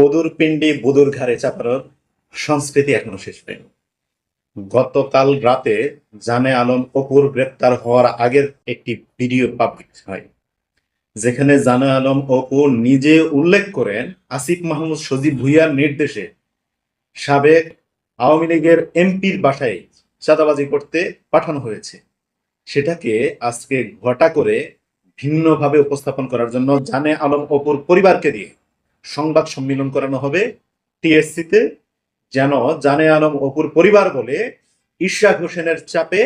পদুর পিণ্ডি বুদুর ঘাড়ে চাপানোর সংস্কৃতি এখনও শেষ হয়নি। গতকাল রাতে জানে আলম অপুর গ্রেপ্তার হওয়ার আগের একটি ভিডিও পাবলিক হয়, যেখানে জানে আলম অপু নিজে উল্লেখ করেন, আসিফ মাহমুদ সজীব ভুইয়ার নির্দেশে সাবেক আওয়ামী লীগের এমপির বাসায় চাঁদাবাজি করতে পাঠানো হয়েছে। সেটাকে আজকে ঘটা করে ভিন্নভাবে উপস্থাপন করার জন্য জানে আলম অপুর পরিবারকে দিয়ে সংবাদ সম্মেলন করানো হবে টিএসসিতে। যেন জানে আলম অপুর পরিবার বলে ইশাক হোসেনের চাপে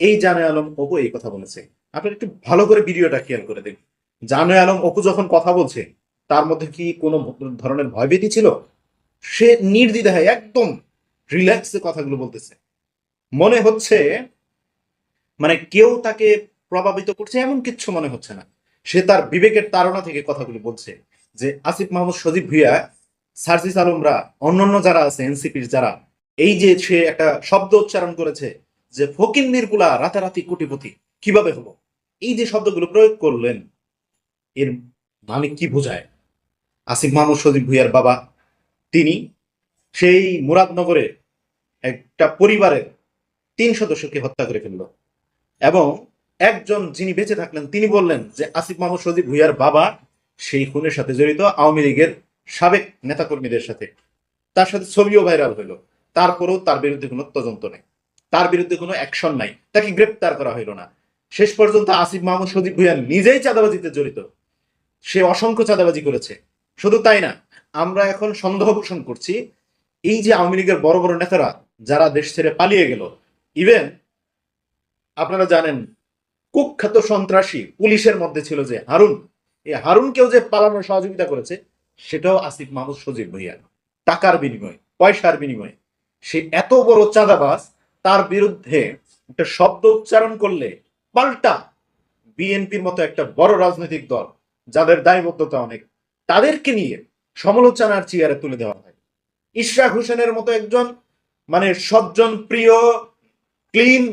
এই জানে আলম অপু এই কথা বলেছে। আপনি একটু ভালো করে ভিডিওটা খেয়াল করে দেখুন। জানে আলম অপু যখন কথা বলছে, তার মধ্যে কি কোনো ধরনের ভয়ভীতি ছিল? সে নির্দ্বিধায় একদম রিল্যাক্সে কথাগুলো বলতেছে। মনে হচ্ছে মানে কেউ তাকে প্রভাবিত করছে, এমন কিচ্ছু মনে হচ্ছে না। সে তার বিবেকের তাড়না থেকে কথাগুলো বলছে। যে আসিফ মাহমুদ সজীব ভুইয়া, সার্জিস আলমরা, অন্যান্য যারা আছে, এনসিপির যারা, এই যে সে একটা শব্দ উচ্চারণ করেছে যে ফকির নির্গুলা রাতারাতি কোটিপতি, কীভাবে হলো? এই যে শব্দগুলো প্রয়োগ করলেন, এর মানে কি বোঝায়? আসিফ মাহমুদ সজীব ভুইয়ার বাবা, তিনি সেই মুরাদনগরে একটা পরিবারের তিন সদস্যকে হত্যা করে ফেলল। এবং একজন যিনি বেঁচে থাকলেন, তিনি বললেন যে আসিফ মাহমুদ সজীব ভুইয়ার বাবা সেই খুনের সাথে জড়িত আওয়ামী লীগের সাবেক নেতাকর্মীদের সাথে। তার সাথে ছবিও ভাইরাল হইল। তারপরেও তার বিরুদ্ধে কোনো তদন্ত নেই। তার বিরুদ্ধে কোনো অ্যাকশন নাই। তাকে গ্রেপ্তার করা হইল না। শেষ পর্যন্ত আসিফ মাহমুদ সজীব ভুইয়া নিজেই চাঁদাবাজিতে জড়িত। সে অসংখ্য চাঁদাবাজি করেছে। শুধু তাই না, আমরা এখন সন্দেহ পোষণ করছি, এই যে আওয়ামী লীগের বড় বড় নেতারা যারা দেশ ছেড়ে পালিয়ে গেল ইভেন আপনারা জানেন, কুখ্যাত সন্ত্রাসী পুলিশের মধ্যে ছিল যে হারুন। এই হারুনকেও যে পালানোর সহযোগিতা করেছে, সেটাও আসিফ মাহমুদ সজীব ভুইয়া। টাকার বিনিময়ে, পয়সার বিনিময়ে। সে এত বড় চাঁদাবাজ, তার বিরুদ্ধে একটা শব্দ উচ্চারণ করলে পাল্টা বিএনপির মতো একটা বড় রাজনৈতিক দল, যাদের দায়বদ্ধতা অনেক, তাদেরকে নিয়ে সমালোচনার চেয়ারে তুলে দেওয়া হয়। ইশরাক হোসেনের মতো একজন মানে সজ্জন, প্রিয়, ক্লিন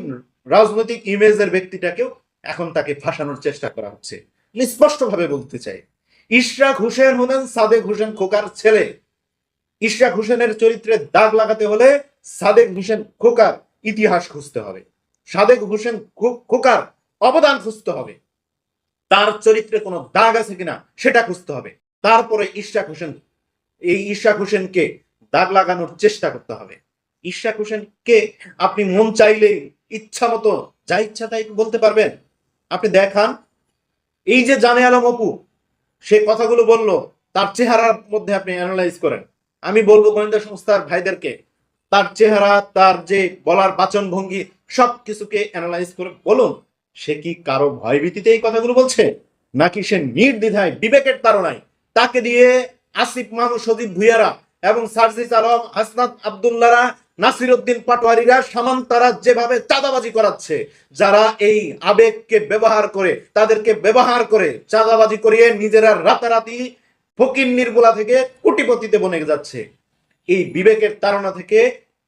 রাজনৈতিক ইমেজের ব্যক্তিটাকেও এখন তাকে ফাঁসানোর চেষ্টা করা হচ্ছে। স্পষ্টভাবে বলতে চাই। ইশরাক হোসেন হলেন সাদেক হোসেন খোকার ছেলে। ইশরাক হোসেনের চরিত্রে দাগ লাগাতে হলে সাদেক হোসেন খোকার ইতিহাস খুঁজতে হবে। সাদেক হোসেন খোকার অবদান খুঁজতে হবে। তার চরিত্রে কোনো দাগ আছে কিনা সেটা খুঁজতে হবে। তারপরে ইশরাক হোসেন এই ইশরাক হোসেনকে দাগ লাগানোর চেষ্টা করতে হবে। ইশরাক হোসেনকে আপনি মন চাইলে ইচ্ছা মতো যা ইচ্ছা তাই বলতে পারবেন। আপনি দেখান এই যে জানে আলম অপু, সে কথাগুলো বলল, তার চেহারার মধ্যে আপনি অ্যানালাইজ করেন। আমি বলব গোয়েন্দা সংস্থার ভাইদেরকে, তার চেহারা, তার যে বলার বাচন ভঙ্গি সব কিছুকে অ্যানালাইজ করে বলুন, সে কি কারও ভয়ভীতিতে এই কথাগুলো বলছে? নাকি সে নির্দ্বিধায়, বিবেকের তারণায় তাকে দিয়ে আসিফ মাহমুদ সজীব ভুইয়ারা এবং সার্জিস আলম, হাসনাত আবদুল্লারা নাসির উদ্দিন পাটোয়ারিরা সামান্তারা যেভাবে চাঁদাবাজি করাচ্ছে, যারা এই আবেগকে ব্যবহার করে, তাদেরকে ব্যবহার করে চাঁদাবাজি করিয়ে নিজেরা রাতারাতি ফকির নির্গুলা থেকে কোটিপতিতে বনে যাচ্ছে। এই বিবেকের তাড়না থেকে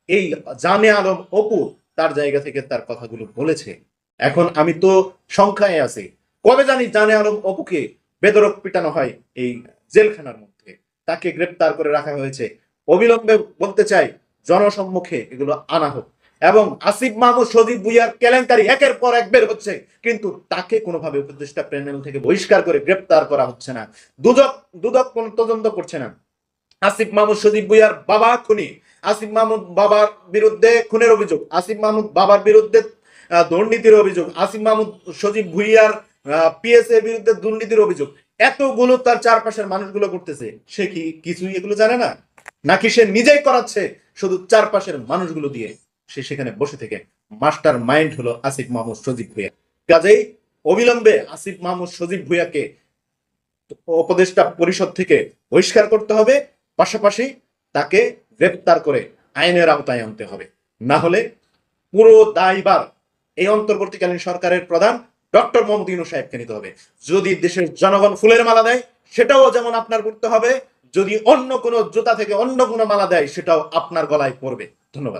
এই জানে আলম অপু তার জায়গা থেকে তার কথাগুলো বলেছে। এখন আমি তো সংখ্যায় আছি, কবে জানি জানে আলম অপুকে বেদরক পিটানো হয় এই জেলখানার মধ্যে। তাকে গ্রেপ্তার করে রাখা হয়েছে। অবিলম্বে বলতে চাই জনসম্মুখে এগুলো আনা হোক। এবং আসিফ মাহমুদ, সজীব ভুইয়ার কেলেঙ্কারি একের পর এক বের হচ্ছে। কিন্তু তাকে কোনোভাবে উপদেষ্টা প্যানেল থেকে বহিষ্কার করে গ্রেপ্তার করা হচ্ছে না। দুদক দুদক কোন তদন্ত করছে না। আসিফ মাহমুদ, সজীব ভুইয়ার বাবা খুনি। আসিফ মাহমুদ বাবার বিরুদ্ধে খুনের অভিযোগ। আসিফ মাহমুদ বাবার বিরুদ্ধে দুর্নীতির অভিযোগ। আসিফ মাহমুদ, সজীব ভুইয়ার পিএস এর বিরুদ্ধে দুর্নীতির অভিযোগ। এতগুলো তার চারপাশের মানুষগুলো করতেছে সে কি কিছুই এগুলো জানে না? নাকি সে নিজেই করাচ্ছে? শুধু চারপাশের মানুষগুলো দিয়ে সে সেখানে বসে থেকে মাস্টার মাইন্ড হলো আসিফ মাহমুদ সজীব ভুইয়া। কাজেই অবিলম্বে আসিফ মাহমুদ সজীব ভুইয়াকে উপদেষ্টা পরিষদ থেকে বহিষ্কার করতে হবে, পাশাপাশি তাকে গ্রেপ্তার করে আইনের আওতায় আনতে হবে। না হলে পুরো দায়বার এই অন্তর্বর্তীকালীন সরকারের প্রধান ডক্টর মোহাম্মদ ইনু সাহেবকে নিতে হবে। যদি দেশের জনগণ ফুলের মালা দেয়, সেটাও যেমন আপনার করতে হবে যদি অন্য কোনো জুতা থেকে অন্য কোনো মালা দেয় সেটাও আপনার গলায় পড়বে। ধন্যবাদ।